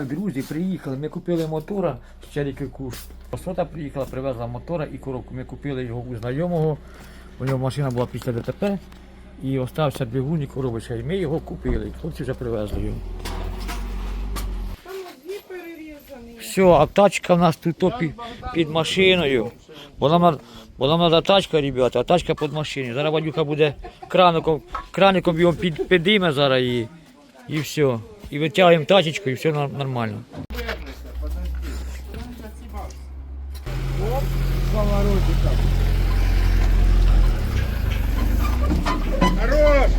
Так, друзі, приїхали. Ми купили мотора з Черіки Куш. Сота приїхала, привезла мотора і коробку. Ми купили його у знайомого. У нього машина була після ДТП. І остався двигун і коробочка. І ми його купили. Хлопці вже привезли його. Все, а тачка в нас тут то під, під машиною. Бо нам, бо треба тачка, ребята, а тачка під машиною. Зараз Вадюха буде краником, краником його під, підійме зараз і, і все. І витягуємо тачечку і все нормально.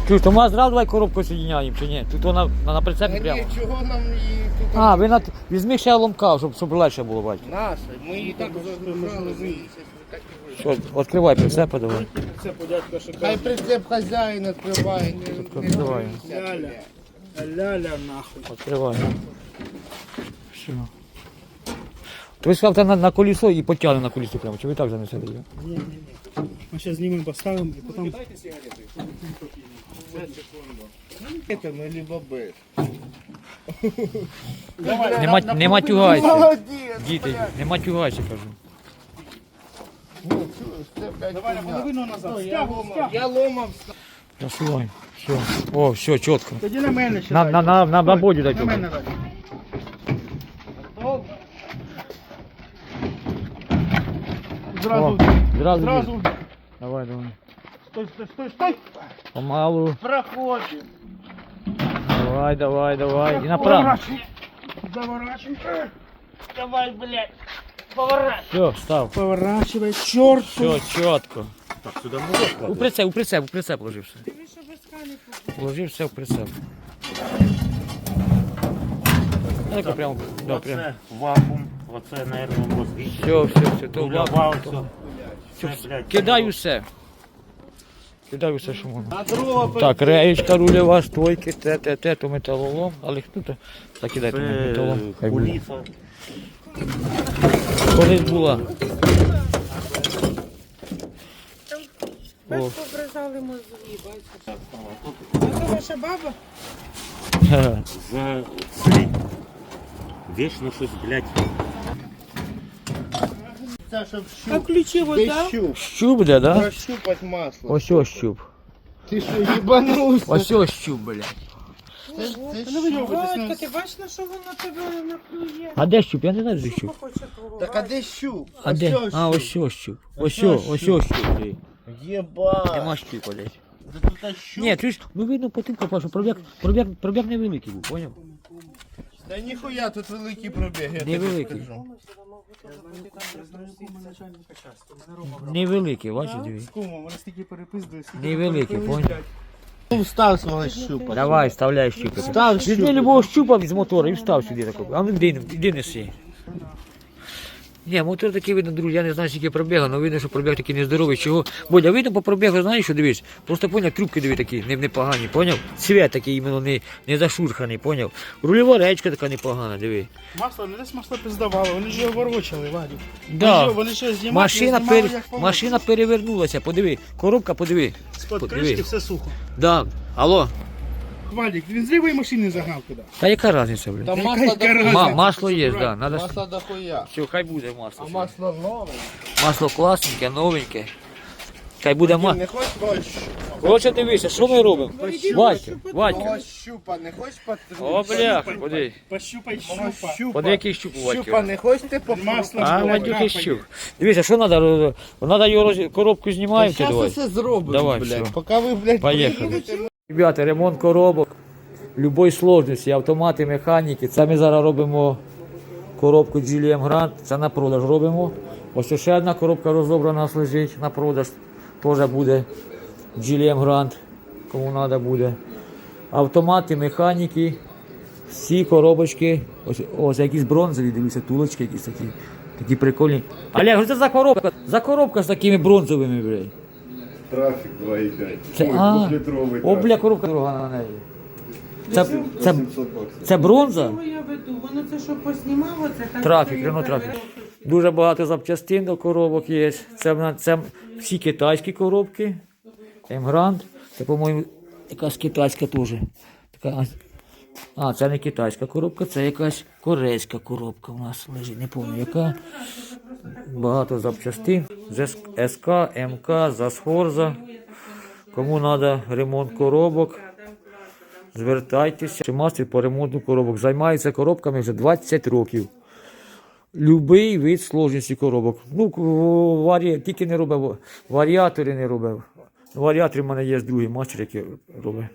Чуєш, то ми зразу давай коробку соединяємо чи ні? Тут вона на, на прицепі прямо. чого нам її тут А, ви на, візьми ще ломка, щоб, щоб легше було бачити. наша? Ми її так загружали. ми її Що, відкривай прицепи давай. Хай прицеп хазяїн відкриває. не- не Відкриваю. Ляля нахуй. Відкриваю. Все. То ви сказав, на, на колесо і потягне на колесо прямо, чи ви так занесете його? Ми зараз знімемо, поставимо і потім. Це ми либо без. Не, мат, не матюгайся. Діти, не матюгайся, кажу. Давай, Половину назад. Стягуй. Я ломав. Засувай. Все. О, все, чітко. Тоді на мене ще На, дай. на, на, на, на боді дай На цього. мене дай. О, Зразу, зразу. зразу. їдь. Давай, давай. Стой, стой, стой, стой. Помалу. Проходимо. Давай, давай, давай. І направо. Поворачивай. Заворачивай. Давай, блядь. Поворачивай. Все, став. Поворачивай, черт. Все, чітко. У прицеп, у прицеп, у прицеп ложи все. Диви, що без каніку. Ложи все в прицеп. Так, прямо, да, прямо. Оце вакуум, оце, наверное, мозги. Все, все, все, то ладно. все. Це, блядь, Кидай усе. Кидай усе, що можна. А дрова Так, реєчка рульова, стойки, те, те, те, то металолом, але хто то закидай тому це металолом. Хай буде. куліса. Колись була. Бач, О. побризали мозги, бачиш. А це ваша баба? Ха. За слід. Вічно щось, блядь, Це, щоб А щуп. ключі Де вода? щуп? Щуп де, да? Прощупать масло. Ось ось щуп. Ти що, їбанувся? Ось ось щуп, блядь. Це, це Ну, вийобуйтесь, Батько, ну. ти бачиш, на що вона тебе наклює? А де щуп? Я не знаю, де щуп. Хоче твого. Так а де щуп? А де? А, ось ось щуп. Ось ось, ось ось щуп. диви. Єба. Нема щупа десь. Да тут щуп. Ні, чуєш, ну видно по тим копав, що пробіг, пробіг, пробіг невеликий був, поняв? Та ніхуя, тут великий пробіг, я тобі Невеликий. скажу. Невеликий, бачиш, диви. Кумо, вони стільки перепиздують. стільки Невеликий, поняв? Ну, Встав свого щупа. Давай, вставляй щупи. Став Візьми щуп. любого щупа з мотора і встав сюди такого. А ну іди, іди неси. Ні, мотор такий видно, друзі, я не знаю, скільки пробіга, але видно, що пробіг такий нездоровий. Чого? Бодя, видно по пробігу, знаєш, що дивись? Просто поняв, трубки диви такі, не, непогані, поняв? Цвет такий іменно не, не зашурханий, поняв? Рульова речка така непогана, диви. Масло, не десь масло пиздавало, вони ж його ворочали, Вадик. Да. Вони ж- Вони ще знімали, Машина, знімали, пер... як положено. Машина перевернулася, подиви, коробка, подиви. З-під подиви. кришки все сухо. Да. Алло, Вадик, він з лівої машини загнав туди. та яка різниця, блін? Там Яка масло яка дохуя. Ма- масло є, да, надо... Масло дохуя. Все, хай буде масло. А масло нове. Масло класненьке, новеньке. Хай буде масло. не хочеш того Коротше, дивися, що ми робимо? Вадька, Вадька. Того щупа, не хочеш потрібно? О, бля, ходи. Пощупай щупа. щупа. Ходи, який щуп у Щупа Вадька. не хочете по Масло. А, блядь, капає. щуп. Дивися, що треба? Треба його роз... коробку знімаємо чи Зараз все зробимо, Давай, блядь. все. Поки ви, блядь, Поїхали. приїдете, Ребята, ремонт коробок любої сложності, автомати, механіки. Це ми зараз робимо коробку GLM Grand, це на продаж робимо. Ось ще одна коробка розобрана лежить на продаж. Теж буде GLM Grand, кому треба буде. Автомати, механіки, всі коробочки. Ось, ось якісь бронзові, дивіться, тулочки якісь такі. Такі прикольні. Олег, що це за коробка? За коробка з такими бронзовими, блядь. Трафік 2,5. Це, Ой, а, двохлітровий о, бля, коробка дорога на неї. Це, це, 700 баксів. це бронза? Що я веду? Воно це що поснімало, це так. Трафік, що я Рено трафік. Дуже багато запчастин до коробок є. Це, в нас- це всі китайські коробки. Емгрант. Це, по-моєму, якась китайська теж. Така А, це не китайська коробка, це якась корейська коробка у нас лежить. Не пам'ятаю яка. Багато запчастин. З СК, МК, Засхорза. Кому треба ремонт коробок, звертайтеся. Мастер по ремонту коробок. Займається коробками вже 20 років. Любий вид сложності коробок. Ну, варі... тільки не робив, варіатори не робив. Варіатори в мене є другий мастер, який робить.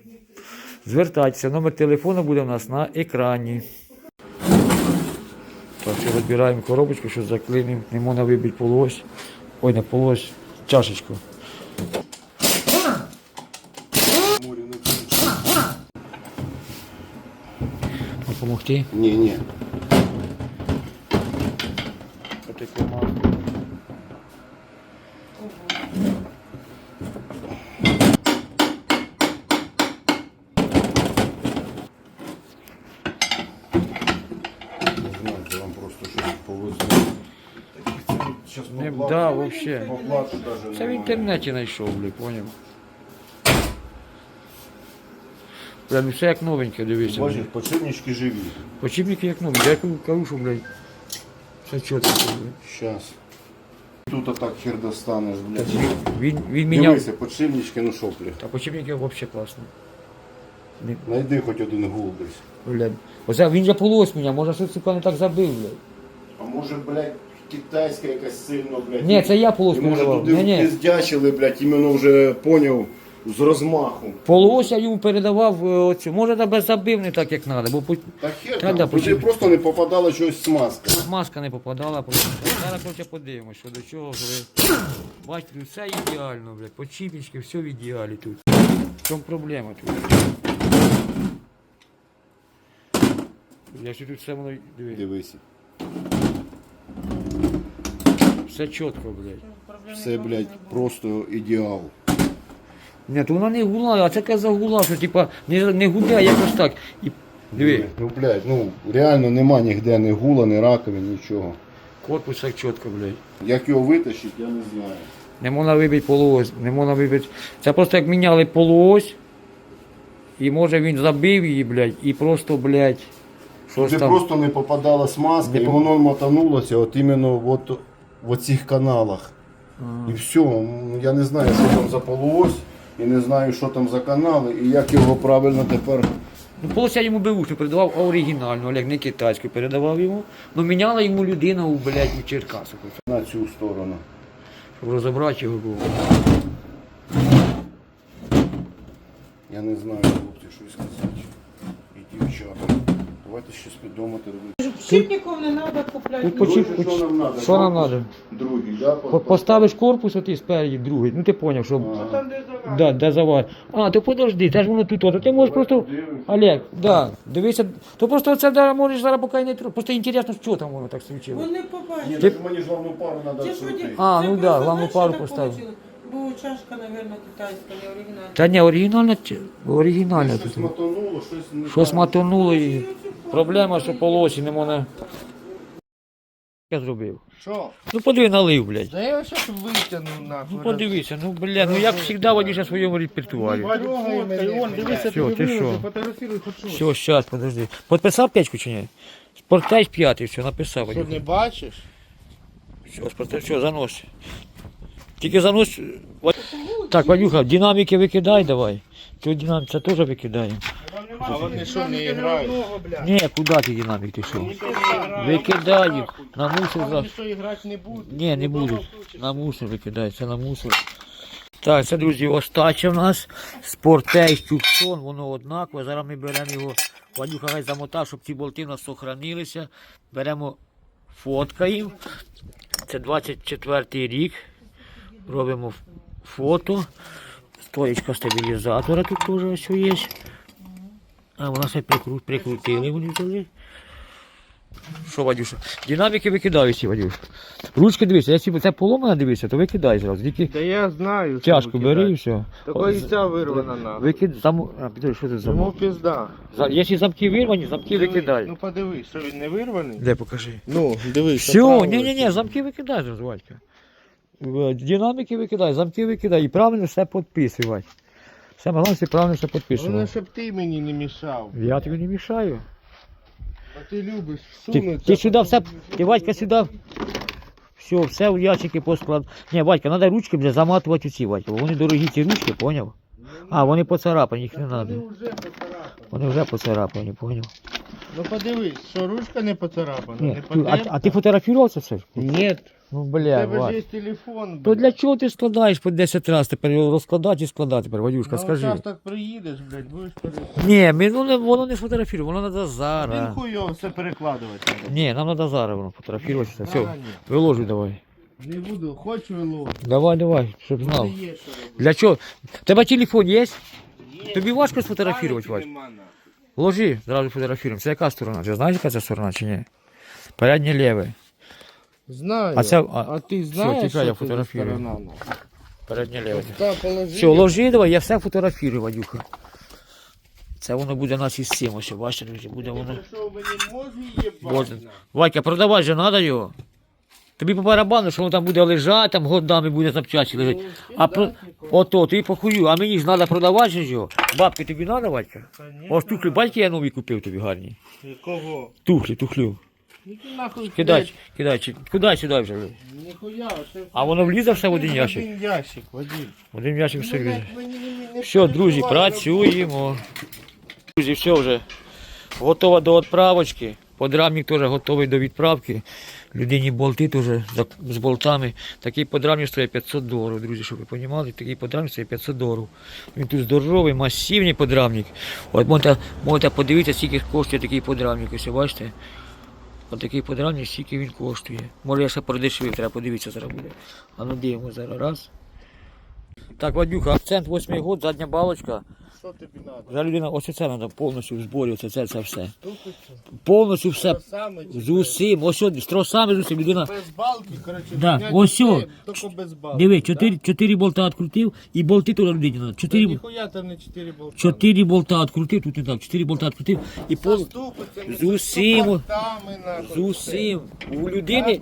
Звертайтеся, номер телефону буде у нас на екрані. Так, розбираємо коробочку, що заклинимо, не можна вибити полось. Ой, не полось, чашечку. Допомогти? Ні, ні. Отаку маску. Не знаю, це вам просто щось повезло. Таких цін зараз Не, да, вообще. Це в немає. інтернеті знайшов, бля, поняв. Ну все як новеньке, дивися. Бачиш, бля. подшипнички живі. Почіпники як новенькі, я кажу- кажу, що, блядь, все чітко. блядь. Щас. Тут отак хер достанеш, блядь. Він, він міняв. Дивися, подшипнички, ну шоплі. Та почіпники взагалі класно. Найди хоч один гул десь. Блядь. Оце він же полось міняв, може щось сука не так забив, блядь. Може, блядь, китайська якась сильно, блядь. Ні, це я полось І може туди Ні, ні. впіздячили, блядь, іменно вже поняв з розмаху. Полось я йому передавав е, оцю. Може тебе забив не так, як треба, бо по- Та хер Та там, туди почему? просто не попадала щось смазка. маска не попадала. Просто. Зараз короче, подивимось, що до чого. Коли... Бачите, тут все ідеально, блядь. Почіпнички, все в ідеалі тут. В чому проблема тут? Я ще тут все воно дивись. Дивися. Все чітко, блядь. Все, блядь, просто ідеал. Ні, то вона не гула, а це каза гула, що типа не, не гуляє якось так. І... Диви, Ну, блядь, ну реально нема ніде ні гула, ні раковин, нічого. корпус так чітко, блядь. Як його витащити, я не знаю. Не можна вибити полуось, не можна вибити. Це просто як міняли полуось, і може він забив її, блядь, і просто, блядь, щось Туди там. просто не попадала смазка, і воно мотанулося от іменно от, в оцих каналах. І все, я не знаю, що там за полуось, і не знаю, що там за канали, і як його правильно тепер. Ну, полуось я йому бивушку передавав оригінальну, Олег, не китайську передавав йому. Ну міняла йому людина у, блядь, у Черкасах. На цю сторону. Щоб розібрати його було. Я не знаю, хлопці, що й сказати. І дівчата. Давайте щось підумати робити. Підшипників не треба купляти. Тут почіп, Друзі, що нам надо? Що нам треба? Другий, да? По- Поставиш корпус отий спереді, другий. Ну ти поняв, що. Там де завар. Да, де завар. А, то подожди, це ж воно тут. от. Ти можеш просто. Олег, да, дивися. То просто це да, можеш зараз поки не тро- Просто інтересно, що там воно так случилось. Вони Ні, побачать. так мені ж главну пару треба Це ж А, це ну да, просто, главну знаєш, пару так поставив. получилось. Бо чашка, мабуть, китайська, не оригінальна. Та ні, оригінальне, чи- оригінальне Щось тут. щось не Щось так. матонуло і проблема, що полосі не можна. Я зробив. Що? Ну подиви налив, блядь. Да я зараз витягну нахуй. Ну подивися, ну бля, ну як завжди водиш на своєму репертуарі. Дивися, Всё, ти що? Все, щас, подожди. Подписав п'ятку чи ні? Спортеч п'ятий, все, написав. Що не бачиш? Все, спортеч, все, занось. Тільки занось. Так, Вадюха, динаміки викидай давай. Цю динаміку це теж викидаємо. А вони що не грають? Ні, куди ти динамік ти що? Викидай їх, на мусор за. Вони що грати не будуть? Ні, не будуть. На мусор викидай, це на мусор. Так, це, друзі, остача в нас. Спортей Тюксон, воно однакове. Зараз ми беремо його, Вадюха хай замотав, щоб ці болти у нас сохранилися. Беремо, фоткаємо. Це 24 рік. Робимо фото. Стоєчка стабілізатора тут теж ось є. А вона все прикру- прикрутили, вони взяли. Що, Вадюша? Динаміки викидаються, Вадюш. Ручки дивися, якщо це поломана дивися, то викидай зразу. Тільки Та я знаю. що тяжко бери і все. Такої ця вирвана нахуй. Викид, зам... а, підожди, що це Йому замок? пізда. За... Якщо замки вирвані, замки Диви, викидай. Ну подивись, що він не вирваний? Де покажи. Ну, дивись. Все, ні, ні, ні, замки викидай зразу, Вадька. Е, Динаміки викидай, замки викидай і правильно все підписуй, Вадь. Саме головне, що правильно все Головне, підписував. щоб ти мені не мішав. Я тобі не мішаю. А ти любиш Ти, всунутися. ти сюди все, ти Вадька сюди. Все, все в ящики посклад. Ні, Вадька, треба ручки вже заматувати ці, Вадька, бо вони дорогі ці ручки, поняв? А, вони поцарапані, їх не треба. Вони вже поцарапані. Вони вже поцарапані, поняв? Ну подивись, що ручка не поцарапана, Ні, не ти- а, а ти це все? Ні, Ну, бля, тебе ж Вадь. є телефон. То блядь. для чого ти складаєш по 10 разів? Тепер його розкладати і складати тепер, Вадюшка, Ну, скажи. зараз так приїдеш, блядь, будеш перекладати. Ні, ми, ну, не, воно не сфотографірує, воно треба Він зараз. хуйово все перекладувати. треба. Ні, нам треба зараз воно фотографувати. Все, все Зараз виложуй давай. Не буду, хочу виловити. Давай, давай, щоб знав. Є що робити. Для чого? Тебе телефон є? Є. Тобі важко сфотографувати? Нема, нахуй. Ложи, зразу фотографіруємо. Це яка сторона? Ти знаєш, яка це сторона чи ні? Переднє ліве. Знаю. А це- а, а- ти знаєш, тікай, що я це за фотографірую. сторона, нахуй? Переднє ліве. Та, положи. Все, ложи, давай, я все фотографірую, Вадюха. Це воно буде нас із цим, ось, бачите, друзі, буде воно. Що, мені мозги їбать? Боже. Вадька, продавати же треба його. Тобі по барабану, що воно там буде лежати, там годами буде запчасті лежати. А про... ото, ти похую, а мені ж треба продавати же його. Бабки тобі треба, Вадька? Ось тухлі, бачите, я нові купив тобі гарні. Кого? Тухлі, тухлю. Ну ти нахуй Кидай, кидай, чи- кидай сюди вже. Ніхуя, це А воно влізе все в один ящик. Один ящик, Вадим. Один ящик все влізе. Мені не- не Все, друзі, працюємо. Друзі, все вже готово до відправочки. Подрамник теж готовий до відправки. Людині болти теж за- з болтами. Такий подрамник стоїть 500 доларів, друзі, щоб ви розуміли. Такий подрамник стоїть 500 доларів. Він тут здоровий, масивний подрамник. От можете, можете подивитися, скільки коштує такий подрамник. Ось бачите. Ось такий подрамник, скільки він коштує. Може я ще продешевив, треба подивитися зараз буде. А ну дивимо зараз. Раз. Так, Вадюха, акцент 8 год, задня балочка. Що тобі треба? Вже людина, ось це треба повністю в зборі, оце це, це все. Повністю все. Саме чи З усім, ось от, з тросами, з усім. Людина. без балки, коротше, Да, ось все, сьо. Тільки без балки. Диви, чотири, чотири болта відкрутив і болти туди людині треба. Да? Чотири, Ніхуя там не 4 болта. чотири болта відкрутив, тут не так, чотири болта відкрутив і пол... з усім, з усім. У людини,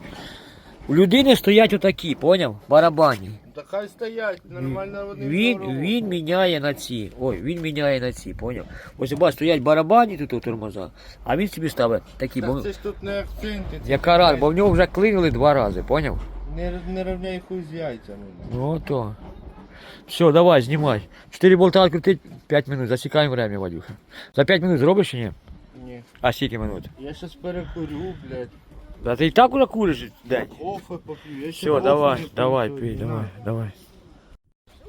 у людини стоять отакі, поняв? Барабані. Та хай стоять, нормально вони Він, він міняє на ці. Ой, він міняє на ці, поняв? Ось бач, стоять барабані тут у тормоза, а він собі ставить такі, бо Так це ж тут не акценти. це яка бо в нього вже клинили два рази, поняв? Не, не рівняй хуй з яйцями. Ну то. Все, давай, знімай. Чотири болта відкрутить, 5 минут, засікаємо время, Вадюха. За 5 минут зробиш чи ні? Ні. А скільки минут? Я щас перекурю, блядь. Да ти і так уже куриш день. Кофе поп'ю. Я Все, давай, не давай, пий, давай, давай.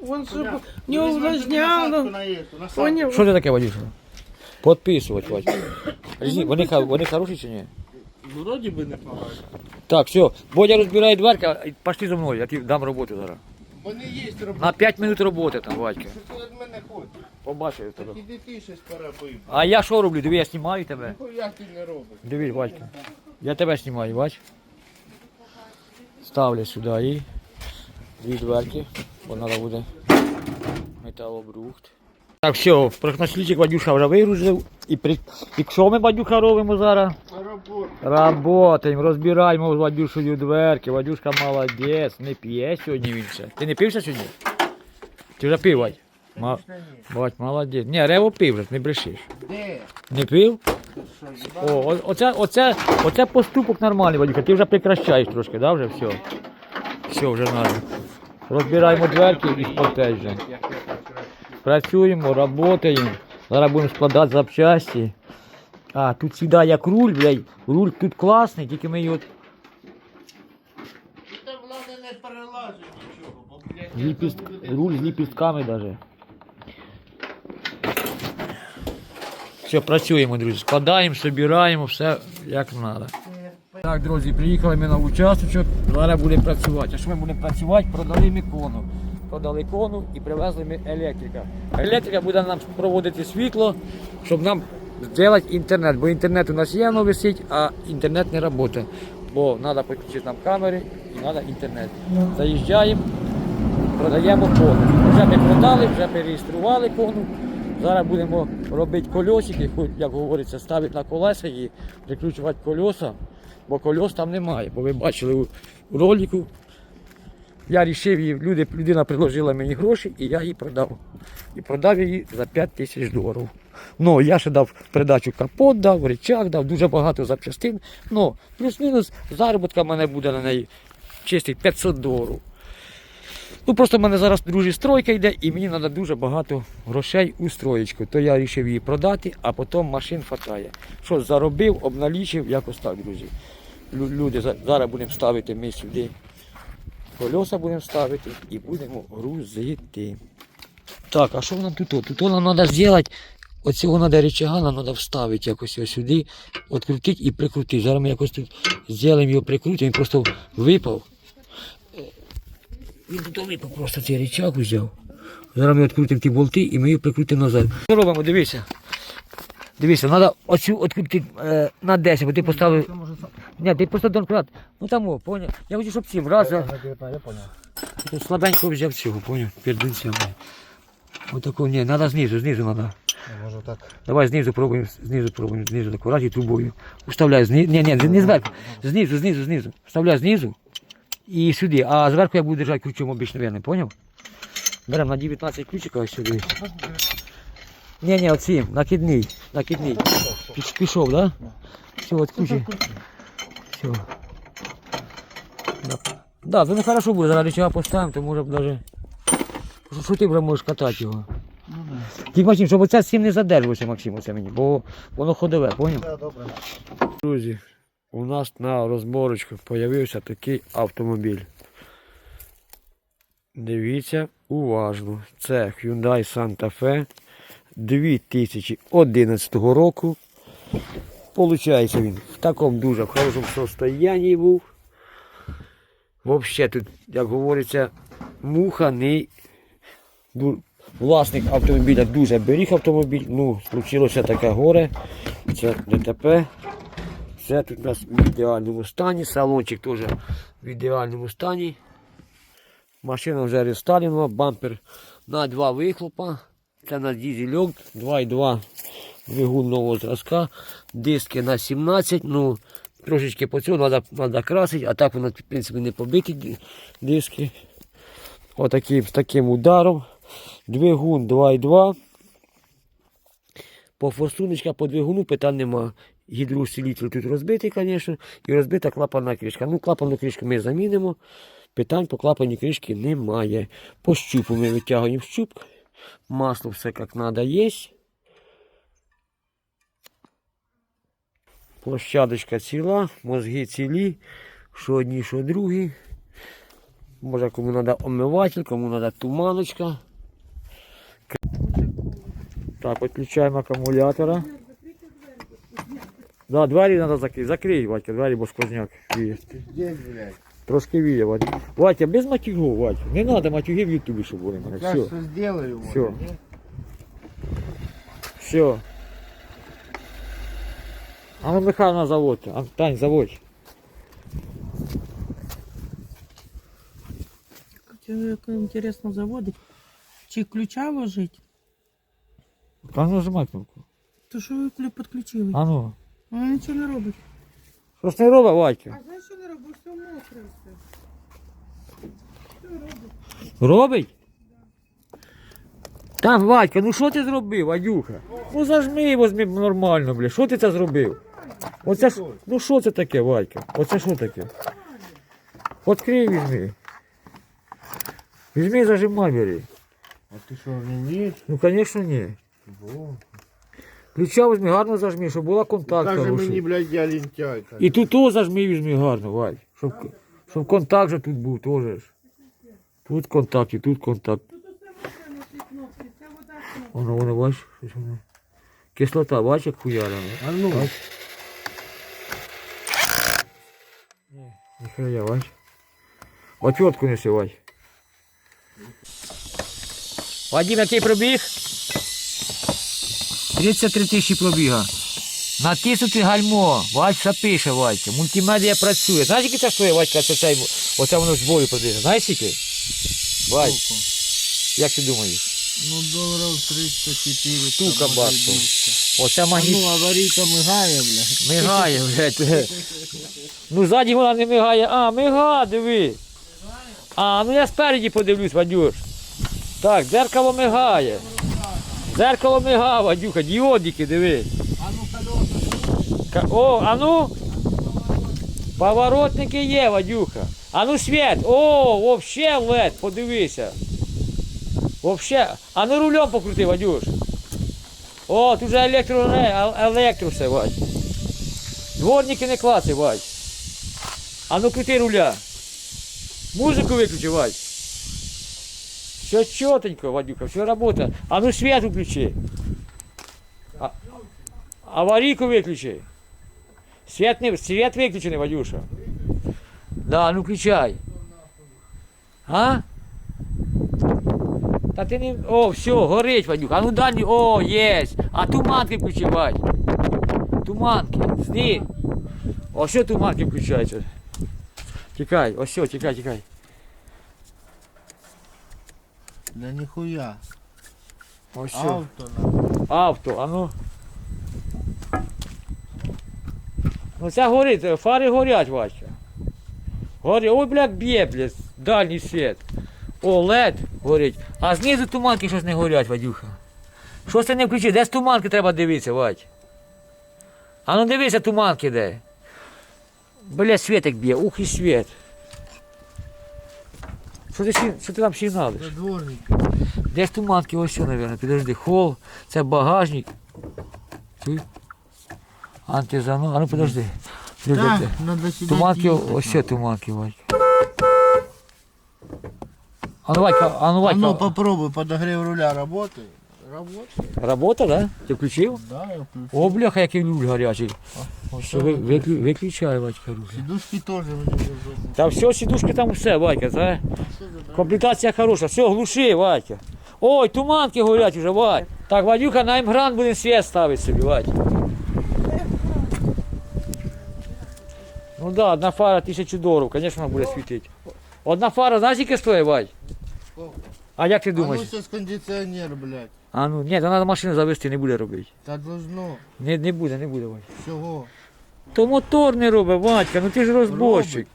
Вон Понятно. не эту, на Поняв? Що це таке, Вадюша? Подписувати, Вадь. Різні, Вони, ха- вони хороші чи ні? Вроді би непогано. Так, все, Бодя розбирає дверки, а пішли за мною, я тобі дам роботу зараз. Вони є роботи. На 5 минут роботи там, Вадька. Ти від мене хочеш? Побачив тебе. Іди ти щось поробив. А я що роблю? Диви, я знімаю тебе. Ніхуя ти не робиш. Дивись, Вадька. Я тебе знімаю, бач. Ставлю сюди і дві дверки, бо треба буде металобрухт. Так, все, прохнослідчик Вадюша вже вигрузив. І, при... і що ми, Вадюха, робимо зараз? Работаємо, розбираємо з Вадюшею дверки. Вадюшка молодець, не п'є сьогодні він ще. Ти не пився сьогодні? Ти вже пив, Вадь? Ма... Вадь, молодець. Ні, рево пив вже, не брешиш. Де? Не пив? О, о- оце, оце, оце поступок нормальний, Вадюка. Ти вже прекращаєш трошки, да, вже все? Все, вже надо. Розбираємо дверки і вже. Прекращаю. Працюємо, працюємо. Зараз будемо складати запчасті. А, тут сідає як руль, блядь. Руль тут класний, тільки ми його там головне не перелажуй нічого, бо, блядь, Ліпіст... я забуду, де Руль з ліпістками даже. Все, працюємо, друзі. Складаємо, собираємо, все як треба. Так, друзі, приїхали ми на участочок, зараз будемо працювати. А що ми будемо працювати? Продали ми кону. Продали кону і привезли ми електрика. Електрика буде нам проводити світло, щоб нам зробити інтернет. Бо інтернет у нас є, воно висить, а інтернет не працює. Бо треба підключити нам камери і треба інтернет. Заїжджаємо, продаємо кону. Вже ми продали, вже перереєстрували кону. Зараз будемо робити кольосики, як говориться, ставити на колеса і прикручувати кольоса, бо кольос там немає. Бо ви бачили у, ролику, Я вирішив її, люди, людина предложила мені гроші, і я її продав. І продав її за 5 тисяч доларів. Ну, я ще дав передачу капот, дав, речах, дав дуже багато запчастин. Ну, плюс-мінус заробітка в мене буде на неї чистих 500 доларів. Ну просто в мене зараз друзі стройка йде, і мені треба дуже багато грошей у строєчку. То я вирішив її продати, а потім машин хватає. Що заробив, обналічив, якось так, друзі. Лю- Люди, зараз будемо ставити ми сюди. Колеса будемо ставити і будемо грузити. Так, а що нам тут? Тут нам треба зробити, оцього треба рычага, нам треба вставити якось його сюди, відкрутити і прикрутити. Зараз ми якось тут зробимо його прикрутимо, він просто випав. Він випав просто цей рычаг взяв. Зараз ми відкрутимо ті болти і ми їх прикрутимо назад. Що робимо, дивися. Дивися, треба оцю відкрутити е, на 10, бо ти поставив. Ні, ти просто донкрат. Ну там, о, поняв. Я хочу, щоб цим раз. за- Тут слабенько взяв цього, поняв, пердунцями. Отако, ні, треба знизу, знизу треба. Може так. Давай знизу пробуємо, знизу пробуємо, знизу таку разі трубою. Вставляй знизу, ні, ні, не зверху, знизу, знизу, знизу. Вставляй знизу і сюди. А зверху я буду держати ключом обичним, поняв? Беремо на 19 ключиків ось сюди. Ні, ні, оцим, накидний, накидний. Піш- Пішов, да? Все, от ключі. Все. Да. Да, це не хорошо буде, зараз рычага поставимо, то може б даже... Що, ти вже можеш катати його? Тільки Максим, щоб оце всім не задержувався, Максим, оце мені, бо воно ходове, поняв? добре. Друзі, у нас на розборочку з'явився такий автомобіль. Дивіться уважно. Це Hyundai Santa Fe 2011 року. Получається він в такому дуже хорошому состоянні був. Взагалі тут, як говориться, муха не власник автомобіля дуже беріг автомобіль. Ну, случилося таке горе. Це ДТП. Все тут у нас в ідеальному стані. Салончик теж в ідеальному стані. Машина вже рестайлінгова, бампер на два вихлопа. Це на дізельок 2,2 двигун зразка. Диски на 17. Ну, трошечки по цьому треба, треба красити, а так воно, в принципі, не побиті диски. Отакий, з таким ударом. Двигун 2,2. По форсуночка, по двигуну питань нема. Гідроусилитель тут розбитий, звісно, і розбита клапанна кришка. Ну, клапанну кришку ми замінимо. Питань по клапанній кришці немає. По щупу ми витягуємо щуп. Масло все як треба є. Площадочка ціла, мозги цілі, що одні, що другі. Може кому треба омиватель, кому треба туманочка. Так, підключаємо акумулятора. Да, двері треба закрити. Закрий, Ватя, двері, бо сквозняк віє. День, блядь. Трошки віє, Ватя. Ватя, без матюгу, Ватя. Не треба матюги в Ютубі, щоб були в мене. Я Все, все сделаю. Всё. вот, не? все. А ну Михайло на завод. А, Тань, заводь. Як інтересно заводить. Чи ключа ложить? Та ну нажимай кнопку. То що ви кліп підключили? А ну. Вона нічого не робить. Що ж не робить, Ватя? А знаєш, що не робить? Все мокре все. Робить? Там, Ватька, ну що ти зробив, Адюха? Ну зажми, возьми нормально, бля. Що ти це зробив? Оце ж, ну що це таке, Ватька? Оце що таке? Открий візьми. Візьми, зажимай, бери. А ти що, не вмієш? Ну, звісно, ні. Бо. Ключа візьми, гарно зажми, щоб була контакт Каже хороший. мені, блядь, я лентяй. каже. І тут о зажми візьми гарно, Вадь. Щоб, щоб контакт же тут був теж. ж. Тут контакт і тут контакт. Воно, воно, бачиш, щось воно. Кислота, бачиш, як хуярена. А ну, Ніхуя, бачиш. Отвертку неси, Вадь. Вадим, який пробіг? 33 тисячі пробіга. Натиснути гальмо, Вадька пише, Вадька. Мультимедіа працює. Знаєш, який це стоїть, Вадька, це цей, оце воно з бою продає. Знаєш скільки? Вадь, як ти думаєш? ну доларів 304. Штука бачу. Оце Ну, аварійка мигає, блядь. мигає, блядь. Ну, ззаді вона не мигає. А, мига, диви. А, ну я спереді подивлюсь, Вадюш. Так, дзеркало мигає. Дзеркало мигає, Вадюха, діодики, диви. Ка- О, а ну. Поворотники є, Вадюха. А ну світ. О, вообще лед, подивися. Вообще. А ну рулем покрути, Вадюш. О, тут же електро, е- електро все, Вадь. Дворники не клацай, Вадь. А ну крути руля. Музику виключи, Вадь. Все чотенько, Вадюка, все работает. А ну свет выключи. А, аварийку выключи. Свет, не, свет выключенный, Вадюша. Да, ну включай. А? Та ти не. О, все, горить, Вадюк. А ну далі. О, є. А туманки включи, Вадь. Туманки. Сні. О, все туманки включаються. Тікай, ось все, тікай, тікай. Да ніхуя. Ось. Авто на. Авто, а ну. Ну це горить, фари горять, Вася. Горить. Ой, блядь, б'є, блядь, дальній світ. О, лед горить. А знизу туманки щось не горять, Вадюха. Щось ти не включив? Де з туманки треба дивитися, Вадь? А ну дивися, туманки де. Бля, світик б'є, ух і світ. Що ти, сі- що ти там сигналиш? Це дворник. Десь туманки, ось що, мабуть. Підожди, хол, це багажник. Чуй? Антизану, а ну подожди. Так, Подожди. надо сюди. Туманки, їхати. ось що туманки, Вадька. А ну, Вадька, а ну, А Вадька. ну попробуй, подогрев руля работает. Работает? Робота, да? Ти включив? Да, я включил. О, бляха, який люль гарячий. Все, ви, виклю- виключай, Вадька, руки. Сидушки тоже уже. Та все, сідушки там все, Вадька, це комплектація хороша. Все, глуши, Вадька. Ой, туманки горять уже, Вадь. Так, Вадюха, на імгран будемо світ ставити собі, Вадь. Ну да, одна фара тисячу доларів, звісно, вона буде світити. Одна фара, знаєш, скільки стоїть, Вадь? А як ти А ну думаєш? сейчас кондиционер, блядь. А ну, ні, то треба машину завести, не буде робити. Та должно. Не, не буде, не буде, Вадь. Всього. То мотор не робить, Вадька, ну ти ж розборщик.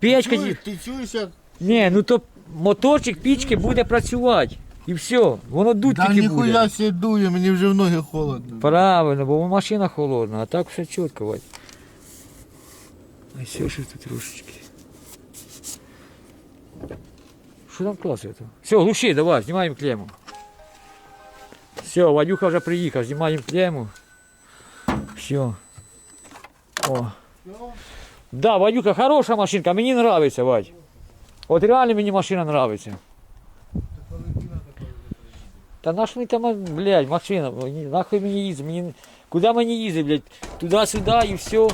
Печка, Чуєш, ті- ти чуєш, як? Ні, ну то моторчик пічки буде працювати. І все, воно дуть Да тільки ніхуя буде. себе дує, мені вже в ноги холодно. Правильно, бо машина холодна, а так все чітко, Вадь. А все щось тут трошечки. Що там класить? Все, глуши, давай, знімаємо клему. Все, Вадюха вже приїхав, знімаємо клему. Все. О. Да, Вадюха, хороша машинка, мені нравиться, Вадь. От реально мені машина нравиться. Та наш мені там, блядь, машина, мені- нахуй мені їздить, мені, куди мені їздить, блядь, туди-сюди і все.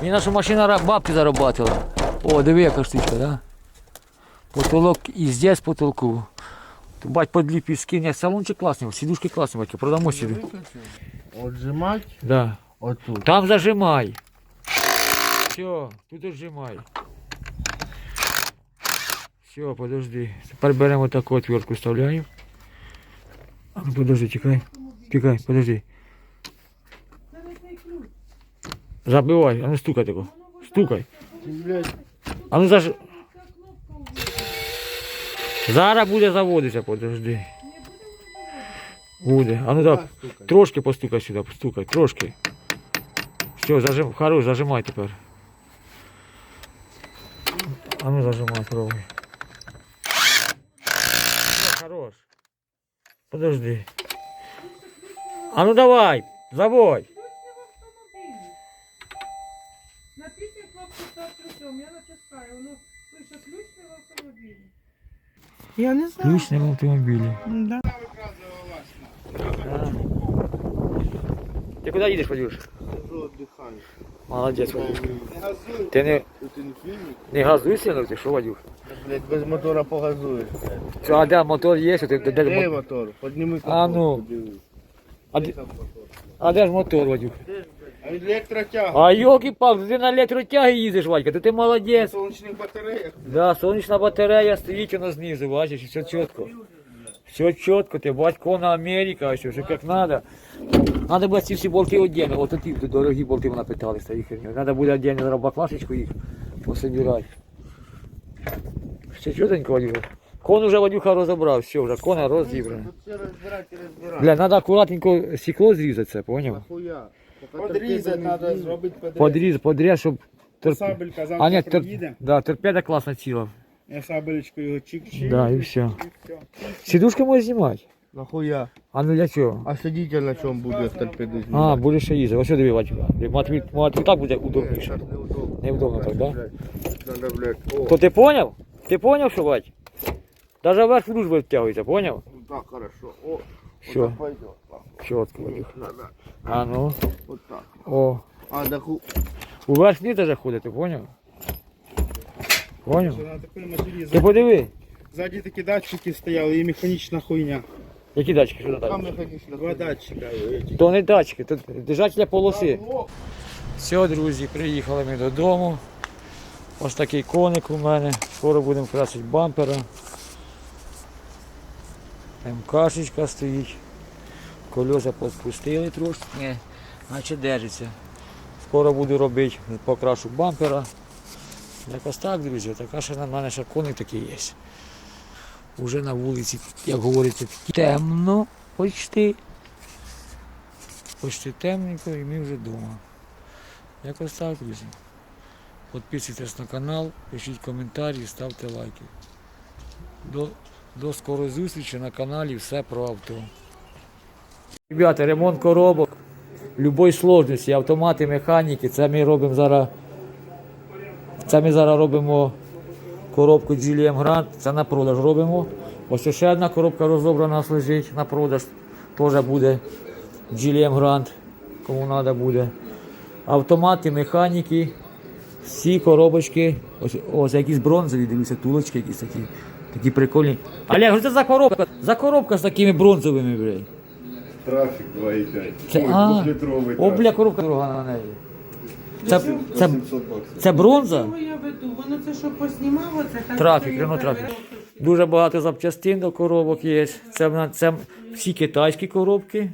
Мені наша машина ра- бабки заробатила. О, диви, яка штучка, да? Потолок і здесь потолку. Бать, подлі піски, салончик класний, сідушки класні, батьки, продамо сіду. Отжимать Да. отут. Там зажимай. Все, тут отжимай. Все, подожди. Тепер беремо таку отвертку, вставляємо. А ну подожди, чекай. Чекай, подожди. Забивай, а ну стукай тако. Стукай. А ну заж... Зараз буде заводитися, подожди. Буде. А ну так, трошки постукай сюди, постукай, трошки. Все, зажим, хорош, зажимай тепер. А ну зажимай, пробуй. Хорош. Подожди. А ну давай, заводь. Написано кнопку старт причем, я натискаю, воно Я не знаю. Ключ не в автомобілі. Да. Ти куди їдеш, Вадюш? Молодець, Вадюшка. Не газуй, Ти не, не газуй сильно, ти що, Вадюш? Блядь, без мотора погазуєш. блядь. Що, а де мотор є, що ти, де, де, Де мотор? Подніми А ну. подивись. а, Де де- там мотор? а де ж мотор, Вадюш? А електротяг. А йоки палки ти на електротягі їздиш, Вадька, ти На молодець. сонячних батареях. Да, сонячна батарея стоїть воно знизу, бачиш, все чітко. Все чітко, ти батько на Америка, все, все як надо. Надо буде ці всі болти отдельно, от ті дорогі болти вона питали, старі херні. Надо буде отдельно зараз баклашечку їх пособирати. Все чотенько, Вадюха. Кон уже Вадюха розібрав, все, вже кона розібрано. Бля, треба акуратненько стекло зрізати це, поняв? Хуя. Подрізати треба, зробити подріз. Подріз, подріз, щоб... терп- Сабелька А, завтра ні, тер... приїде. да, торпеда класна ціла. Я сабелечку його чик-чик. Да, і все. і все. Сідушка може знімати. Нахуя? А ну для чого? А сидіть на чому буде торпеду А, буде ще їздити. Ось що диви, Вадюха. Матвій, Матвій так буде удобніше. Неудобно так, да? Надо, блядь, о, То ти поняв? Ти поняв, що Вадь? Даже верх дружби втягується, поняв? так, хорошо. О, Що? Надо, А ну. вот так. О. А, да ху... У верхній теж ходити, поняв? Поняв? На Ти подиви, ззаді такі датчики стояли і механічна хуйня. які датчики, що Там механічна Два датчика. То не датчики, то держателя полоси. Все, друзі, приїхали ми додому. Ось такий коник у мене. Скоро будемо красити бампера. МКшечка стоїть. Колеса підпустили трошки. Ні, наче держиться. Скоро буду робити, покрашу бампера. Якось так, друзі, така ще на мене ще коник такий є. Уже на вулиці, як говориться, темно почти. Почти темненько і ми вже вдома. Якось так, друзі. Підписуйтесь на канал, пишіть коментарі, ставте лайки. До, до скорої зустрічі на каналі Все про авто. Ребята, ремонт коробок любої сложності, автомати, механіки. Це ми робимо зараз. Це ми зараз робимо коробку GLM Grand, це на продаж робимо. Ось ще одна коробка розобрана лежить на продаж. Теж буде GLM Grand, кому треба буде. Автомати, механіки, всі коробочки, ось, ось якісь бронзові, дивіться, тулочки якісь такі, такі прикольні. Олег, що це за коробка? За коробка з такими бронзовими, блядь. Трафік 2,5. Це, Ой, а, двохлітровий о, бля, коробка дорога на неї. Це, це, 800 баксів. це бронза? Я веду? Воно це що поснімало, це так. Трафік, що я трафік. Дуже багато запчастин до коробок є. Це, в нас- це всі китайські коробки.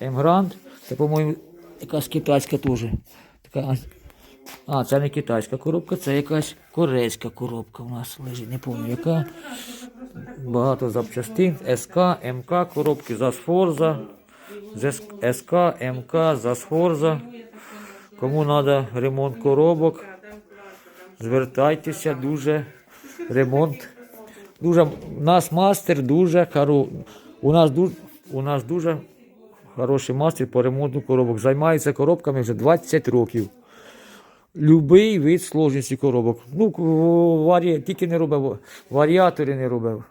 Емгрант. Це, по-моєму, якась китайська теж. Така, а, це не китайська коробка, це якась корейська коробка у нас лежить. Не пам'ятаю яка. Багато запчастин. СК, МК коробки, Засфорза. СК, МК, Засфорза. Кому треба ремонт коробок, звертайтеся дуже ремонт. Дуже, у нас мастер дуже хоро, у нас дуже, у нас дуже хороший мастер по ремонту коробок. Займається коробками вже 20 років. Любий вид сложності коробок. Ну, варі... тільки не робив, варіатори не робив.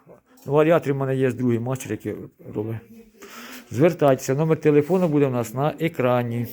Варіатори в мене є другий мастер, який робив. Звертайтеся, номер телефону буде у нас на екрані.